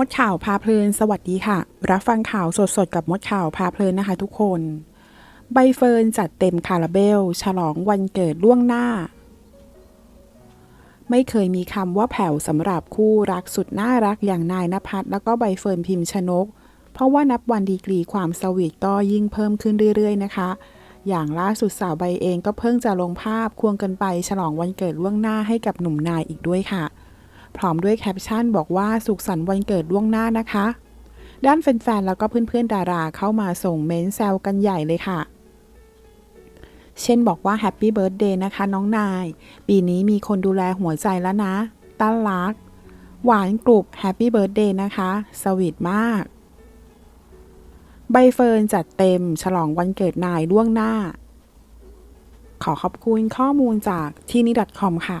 มดข่าวพาเพลิน สวัสดีค่ะ รับฟังข่าวสดๆ กับมดข่าวพาเพลินนะคะทุกคน ใบเฟิร์นจัดเต็มคาราเบล ฉลองวันเกิดล่วงหน้า ไม่เคยมีคำว่าแผ่วสำหรับคู่รักสุดน่ารักอย่างนายนภัสแล้วก็ใบเฟิร์นพิมพ์ชนก เพราะว่านับวันดีกรีความสวีทก็ยิ่งเพิ่มขึ้นเรื่อยๆนะคะ อย่างล่าสุดสาวใบเองก็เพิ่งจะลงภาพควงกันไป ฉลองวันเกิดล่วงหน้าให้กับหนุ่มนายอีกด้วยค่ะ พร้อมด้วยแคปชั่นบอกว่าสุขสันต์วันเกิดล่วงหน้านะคะ ด้านแฟนๆ แล้วก็เพื่อนๆ ดาราเข้ามาส่งเม้นแซวกันใหญ่เลยค่ะ เช่นบอกว่าแฮปปี้เบิร์ดเดย์นะคะน้องนาย ปีนี้มีคนดูแลหัวใจแล้วนะต้านรัก หวานกรุบแฮปปี้เบิร์ดเดย์นะคะสวีทมาก ใบเฟิร์นจัดเต็ม ฉลองวันเกิดนายล่วงหน้า ขอขอบคุณข้อมูลจากที่นี่ .com ค่ะ